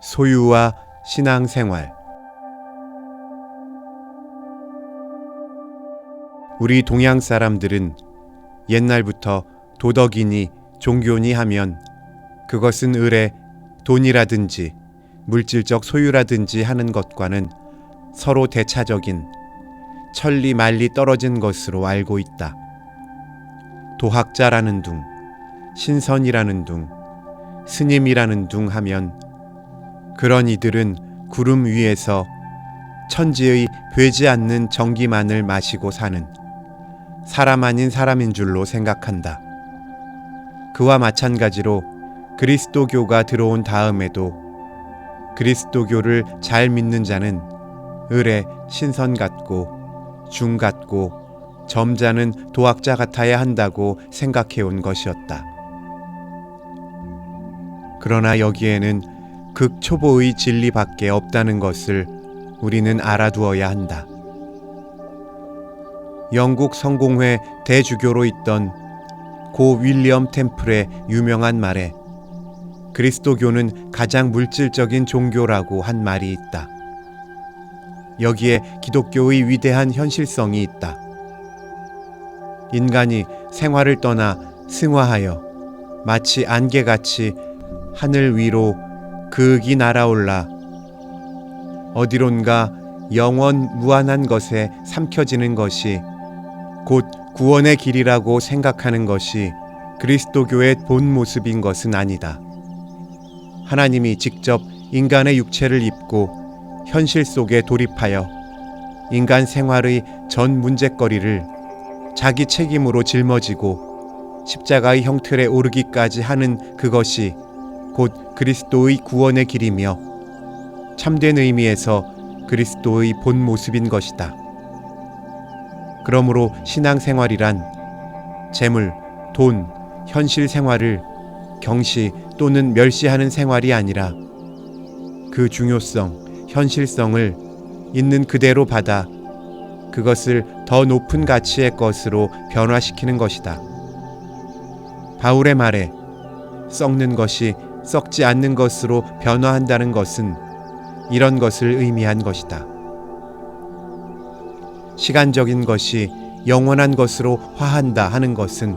소유와 신앙생활 우리 동양 사람들은 옛날부터 도덕이니 종교니 하면 그것은 을에 돈이라든지 물질적 소유라든지 하는 것과는 서로 대차적인 천리 말리 떨어진 것으로 알고 있다. 도학자라는 둥, 신선이라는 둥, 스님이라는 둥 하면 그런 이들은 구름 위에서 천지의 되지 않는 전기만을 마시고 사는 사람 아닌 사람인 줄로 생각한다. 그와 마찬가지로 그리스도교가 들어온 다음에도 그리스도교를 잘 믿는 자는 을에 신선 같고 중 같고 점자는 도학자 같아야 한다고 생각해 온 것이었다. 그러나 여기에는 극초보의 진리밖에 없다는 것을 우리는 알아두어야 한다. 영국 성공회 대주교로 있던 고 윌리엄 템플의 유명한 말에 그리스도교는 가장 물질적인 종교라고 한 말이 있다. 여기에 기독교의 위대한 현실성이 있다. 인간이 생활을 떠나 승화하여 마치 안개같이 하늘 위로 극이 날아올라 어디론가 영원 무한한 것에 삼켜지는 것이 곧 구원의 길이라고 생각하는 것이 그리스도교의 본 모습인 것은 아니다. 하나님이 직접 인간의 육체를 입고 현실 속에 돌입하여 인간 생활의 전 문제거리를 자기 책임으로 짊어지고 십자가의 형틀에 오르기까지 하는 그것이 곧 그리스도의 구원의 길이며 참된 의미에서 그리스도의 본 모습인 것이다. 그러므로 신앙생활이란 재물, 돈, 현실 생활을 경시 또는 멸시하는 생활이 아니라 그 중요성, 현실성을 있는 그대로 받아 그것을 더 높은 가치의 것으로 변화시키는 것이다. 바울의 말에 썩는 것이 썩지 않는 것으로 변화한다는 것은 이런 것을 의미한 것이다. 시간적인 것이 영원한 것으로 화한다 하는 것은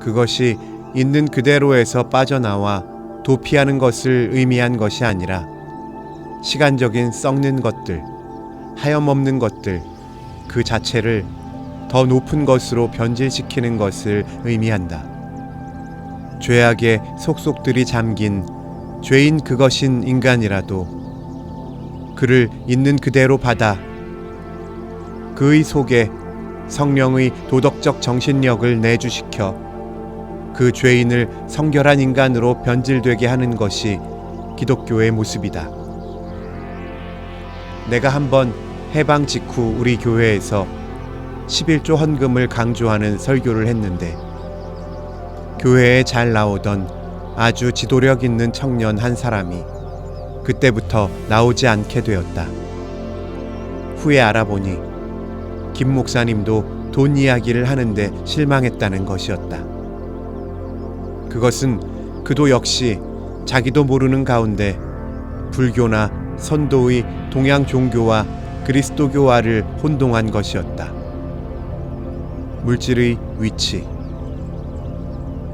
그것이 있는 그대로에서 빠져나와 도피하는 것을 의미한 것이 아니라 시간적인 썩는 것들, 하염없는 것들 그 자체를 더 높은 것으로 변질시키는 것을 의미한다. 죄악의 속속들이 잠긴 죄인 그것인 인간이라도 그를 있는 그대로 받아 그의 속에 성령의 도덕적 정신력을 내주시켜 그 죄인을 성결한 인간으로 변질되게 하는 것이 기독교의 모습이다. 내가 한번 해방 직후 우리 교회에서 11조 헌금을 강조하는 설교를 했는데 교회에 잘 나오던 아주 지도력 있는 청년 한 사람이 그때부터 나오지 않게 되었다. 후에 알아보니 김 목사님도 돈 이야기를 하는데 실망했다는 것이었다. 그것은 그도 역시 자기도 모르는 가운데 불교나 선도의 동양 종교와 그리스도교와를 혼동한 것이었다. 물질의 위치.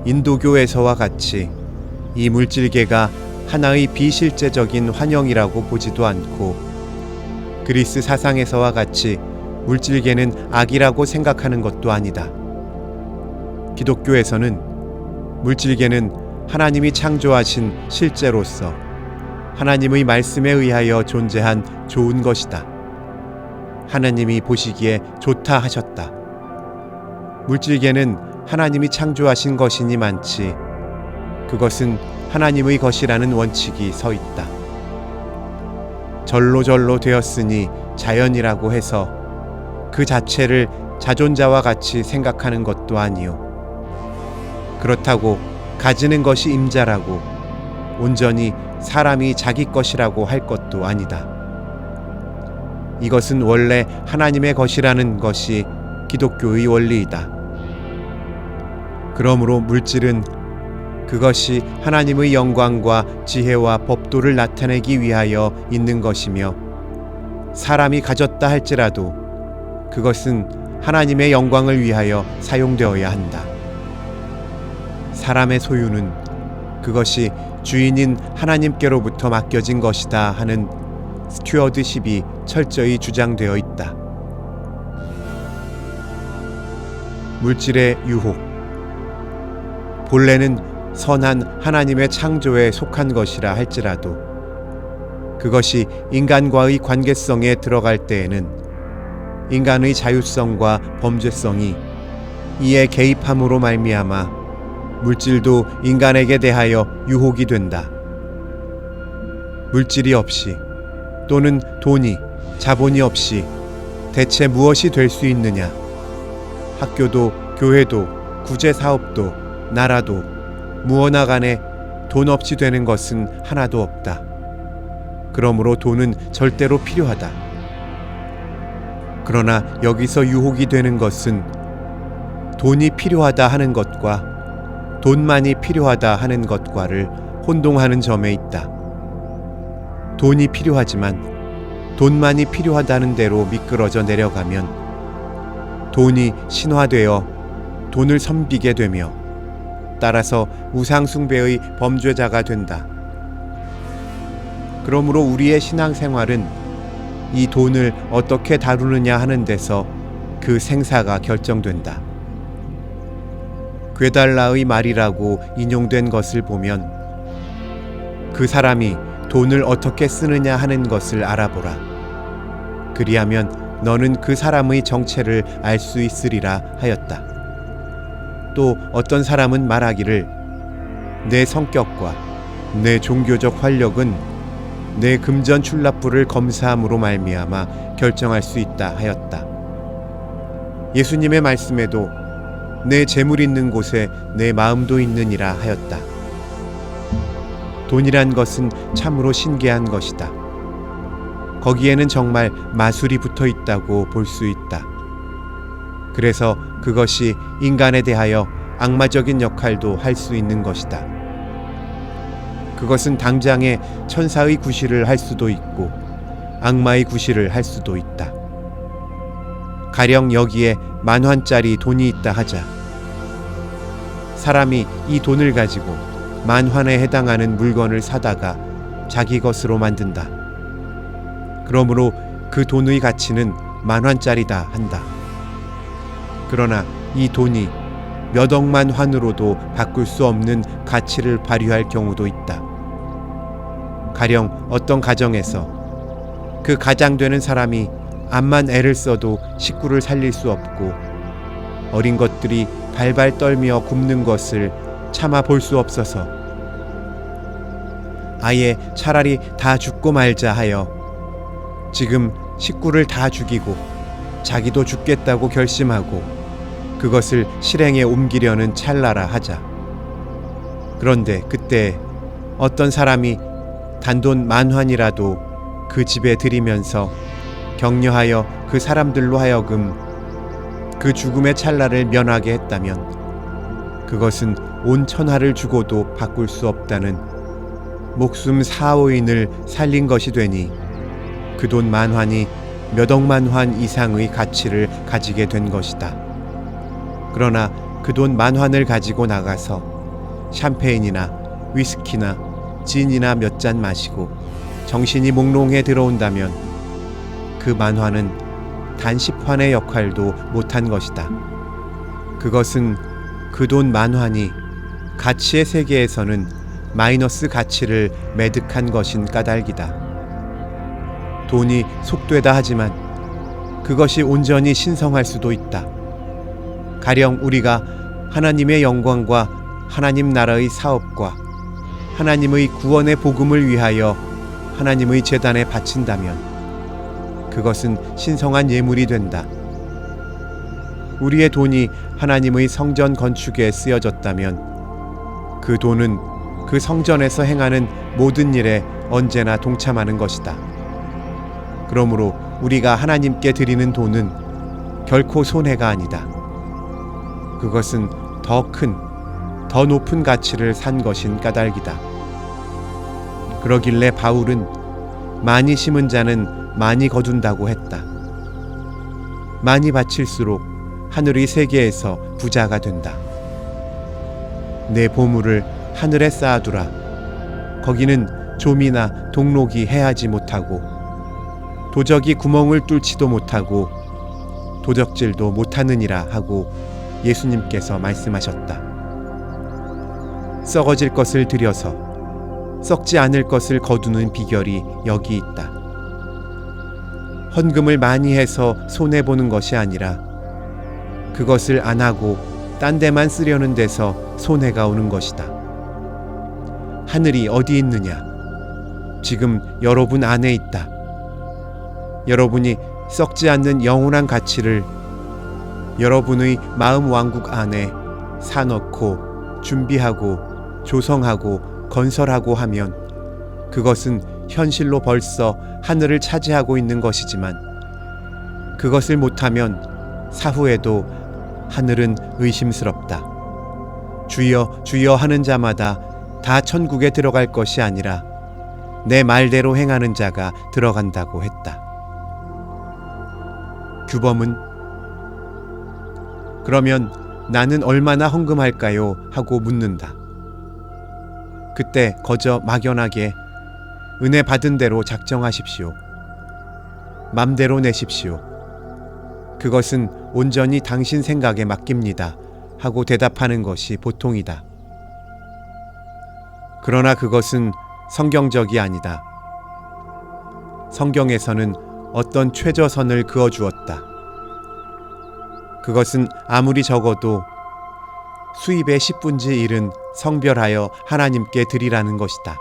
인도교에서와 같이 이 물질계가 하나의 비실제적인 환영이라고 보지도 않고 그리스 사상에서와 같이 물질계는 악이라고 생각하는 것도 아니다. 기독교에서는 물질계는 하나님이 창조하신 실제로서 하나님의 말씀에 의하여 존재한 좋은 것이다. 하나님이 보시기에 좋다 하셨다. 물질계는 하나님이 창조하신 것이니 많지 그것은 하나님의 것이라는 원칙이 서 있다. 절로절로 되었으니 자연이라고 해서 그 자체를 자존자와 같이 생각하는 것도 아니요. 그렇다고 가지는 것이 임자라고 온전히 사람이 자기 것이라고 할 것도 아니다. 이것은 원래 하나님의 것이라는 것이 기독교의 원리이다. 그러므로 물질은 그것이 하나님의 영광과 지혜와 법도를 나타내기 위하여 있는 것이며 사람이 가졌다 할지라도 그것은 하나님의 영광을 위하여 사용되어야 한다. 사람의 소유는 그것이 주인인 하나님께로부터 맡겨진 것이다 하는 스튜어드십이 철저히 주장되어 있다. 물질의 유혹 본래는 선한 하나님의 창조에 속한 것이라 할지라도 그것이 인간과의 관계성에 들어갈 때에는 인간의 자유성과 범죄성이 이에 개입함으로 말미암아 물질도 인간에게 대하여 유혹이 된다. 물질이 없이 또는 돈이 자본이 없이 대체 무엇이 될 수 있느냐? 학교도 교회도 구제 사업도 나라도 무엇나 간에 돈 없이 되는 것은 하나도 없다. 그러므로 돈은 절대로 필요하다. 그러나 여기서 유혹이 되는 것은 돈이 필요하다 하는 것과 돈만이 필요하다 하는 것과를 혼동하는 점에 있다. 돈이 필요하지만 돈만이 필요하다는 대로 미끄러져 내려가면 돈이 신화되어 돈을 섬기게 되며 따라서 우상숭배의 범죄자가 된다. 그러므로 우리의 신앙생활은 이 돈을 어떻게 다루느냐 하는 데서 그 생사가 결정된다. 괴달라의 말이라고 인용된 것을 보면 그 사람이 돈을 어떻게 쓰느냐 하는 것을 알아보라. 그리하면 너는 그 사람의 정체를 알 수 있으리라 하였다. 또 어떤 사람은 말하기를 내 성격과 내 종교적 활력은 내 금전 출납부를 검사함으로 말미암아 결정할 수 있다 하였다. 예수님의 말씀에도 내 재물 있는 곳에 내 마음도 있느니라 하였다. 돈이란 것은 참으로 신기한 것이다. 거기에는 정말 마술이 붙어 있다고 볼 수 있다. 그래서 그것이 인간에 대하여 악마적인 역할도 할 수 있는 것이다. 그것은 당장에 천사의 구실을 할 수도 있고 악마의 구실을 할 수도 있다. 가령 여기에 만환짜리 돈이 있다 하자. 사람이 이 돈을 가지고 만환에 해당하는 물건을 사다가 자기 것으로 만든다. 그러므로 그 돈의 가치는 만환짜리다 한다. 그러나 이 돈이 몇 억만 환으로도 바꿀 수 없는 가치를 발휘할 경우도 있다. 가령 어떤 가정에서 그 가장 되는 사람이 암만 애를 써도 식구를 살릴 수 없고 어린 것들이 발발 떨며 굶는 것을 참아 볼 수 없어서 아예 차라리 다 죽고 말자 하여 지금 식구를 다 죽이고 자기도 죽겠다고 결심하고 그것을 실행에 옮기려는 찰나라 하자. 그런데 그때 어떤 사람이 단돈 만환이라도 그 집에 들이면서 격려하여 그 사람들로 하여금 그 죽음의 찰나를 면하게 했다면 그것은 온 천하를 주고도 바꿀 수 없다는 목숨 사오인을 살린 것이 되니 그 돈 만환이 몇 억만 환 이상의 가치를 가지게 된 것이다. 그러나 그 돈 만환을 가지고 나가서 샴페인이나 위스키나 진이나 몇 잔 마시고 정신이 몽롱해 들어온다면 그 만환은 단 10환의 역할도 못한 것이다. 그것은 그 돈 만환이 가치의 세계에서는 마이너스 가치를 매득한 것인 까닭이다. 돈이 속되다 하지만 그것이 온전히 신성할 수도 있다. 가령 우리가 하나님의 영광과 하나님 나라의 사업과 하나님의 구원의 복음을 위하여 하나님의 재단에 바친다면 그것은 신성한 예물이 된다. 우리의 돈이 하나님의 성전 건축에 쓰여졌다면 그 돈은 그 성전에서 행하는 모든 일에 언제나 동참하는 것이다. 그러므로 우리가 하나님께 드리는 돈은 결코 손해가 아니다. 그것은 더 큰 더 높은 가치를 산 것인 까닭이다. 그러길래 바울은 많이 심은 자는 많이 거둔다고 했다. 많이 바칠수록 하늘의 세계에서 부자가 된다. 내 보물을 하늘에 쌓아두라. 거기는 좀이나 동록이 해하지 못하고 도적이 구멍을 뚫지도 못하고 도적질도 못하느니라 하고 예수님께서 말씀하셨다. 썩어질 것을 들여서 썩지 않을 것을 거두는 비결이 여기 있다. 헌금을 많이 해서 손해 보는 것이 아니라 그것을 안 하고 딴 데만 쓰려는 데서 손해가 오는 것이다. 하늘이 어디 있느냐? 지금 여러분 안에 있다. 여러분이 썩지 않는 영원한 가치를 여러분의 마음 왕국 안에 사놓고 준비하고 조성하고 건설하고 하면 그것은 현실로 벌써 하늘을 차지하고 있는 것이지만 그것을 못하면 사후에도 하늘은 의심스럽다. 주여 주여 하는 자마다 다 천국에 들어갈 것이 아니라 내 말대로 행하는 자가 들어간다고 했다. 규범은 그러면 나는 얼마나 헌금할까요? 하고 묻는다. 그때 거저 막연하게 은혜 받은 대로 작정하십시오. 맘대로 내십시오. 그것은 온전히 당신 생각에 맡깁니다. 하고 대답하는 것이 보통이다. 그러나 그것은 성경적이 아니다. 성경에서는 어떤 최저선을 그어 주었다. 그것은 아무리 적어도 수입의 10분지 1은 성별하여 하나님께 드리라는 것이다.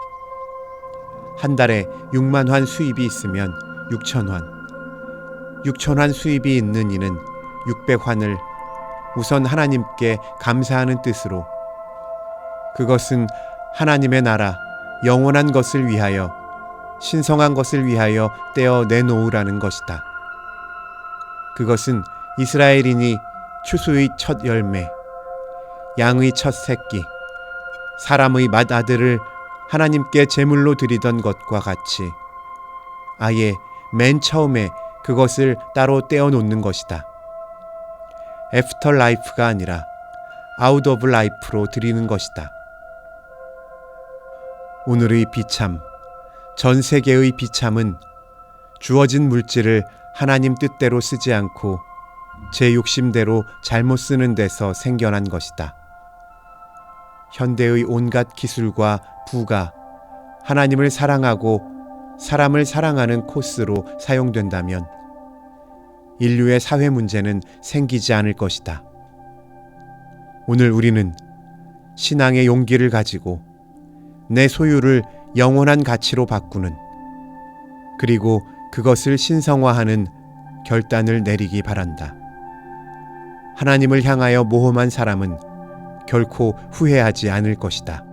한 달에 6만 환 수입이 있으면 6천 환, 6천 환 수입이 있는 이는 600 환을 우선 하나님께 감사하는 뜻으로 그것은 하나님의 나라 영원한 것을 위하여 신성한 것을 위하여 떼어 내놓으라는 것이다. 그것은 이스라엘인이 추수의 첫 열매, 양의 첫 새끼, 사람의 맏 아들을 하나님께 제물로 드리던 것과 같이 아예 맨 처음에 그것을 따로 떼어 놓는 것이다. 애프터 라이프가 아니라 아웃 오브 라이프로 드리는 것이다. 오늘의 비참, 전 세계의 비참은 주어진 물질을 하나님 뜻대로 쓰지 않고 제 욕심대로 잘못 쓰는 데서 생겨난 것이다. 현대의 온갖 기술과 부가 하나님을 사랑하고 사람을 사랑하는 코스로 사용된다면 인류의 사회 문제는 생기지 않을 것이다. 오늘 우리는 신앙의 용기를 가지고 내 소유를 영원한 가치로 바꾸는 그리고 그것을 신성화하는 결단을 내리기 바란다. 하나님을 향하여 모험한 사람은 결코 후회하지 않을 것이다.